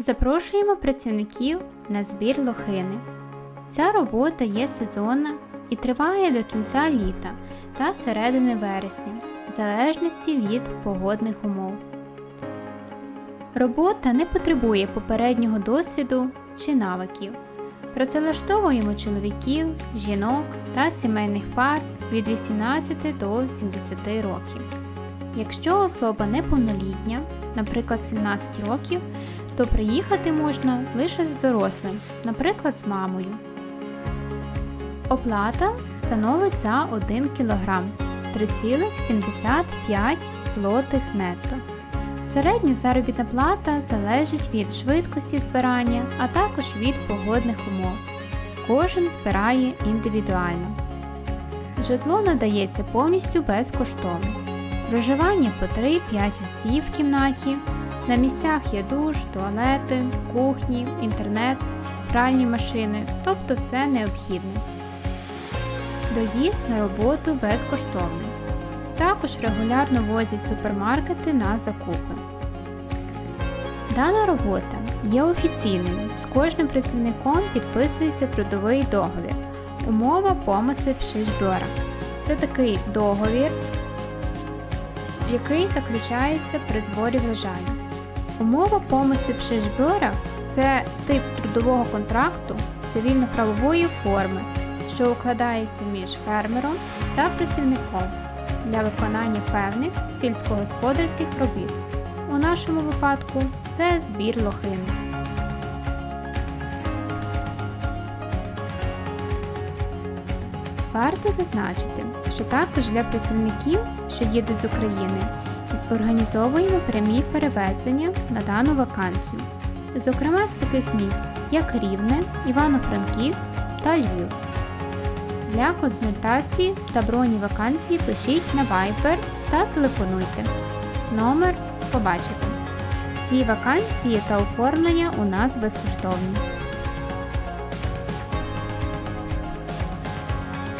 Запрошуємо працівників на збір лохини. Ця робота є сезонна і триває до кінця літа та середини вересня, в залежності від погодних умов. Робота не потребує попереднього досвіду чи навиків. Працевлаштовуємо чоловіків, жінок та сімейних пар від 18 до 70 років. Якщо особа неповнолітня, наприклад 17 років, то приїхати можна лише з дорослим, наприклад, з мамою. Оплата становить за 1 кг 3,75 злотих нетто. Середня заробітна плата залежить від швидкості збирання, а також від погодних умов. Кожен збирає індивідуально. Житло надається повністю безкоштовно. Проживання по 3-5 осіб в кімнаті. На місцях є душ, туалети, кухні, інтернет, пральні машини, тобто все необхідне. Доїзд на роботу безкоштовний. Також регулярно возять супермаркети на закупи. Дана робота є офіційною. З кожним працівником підписується трудовий договір. Умова помисли пшишбьора. Це такий договір, який заключається при зборі врожаю. Умова помисли пшишбьора – це тип трудового контракту цивільно-правової форми, що укладається між фермером та працівником для виконання певних сільськогосподарських робіт. У нашому випадку це збір лохини. Варто зазначити, що також для працівників, що їдуть з України, організовуємо прямі перевезення на дану вакансію, зокрема з таких міст, як Рівне, Івано-Франківськ та Львів. Для консультації та броні вакансії пишіть на Viber та телефонуйте. Номер побачите. Всі вакансії та оформлення у нас безкоштовні.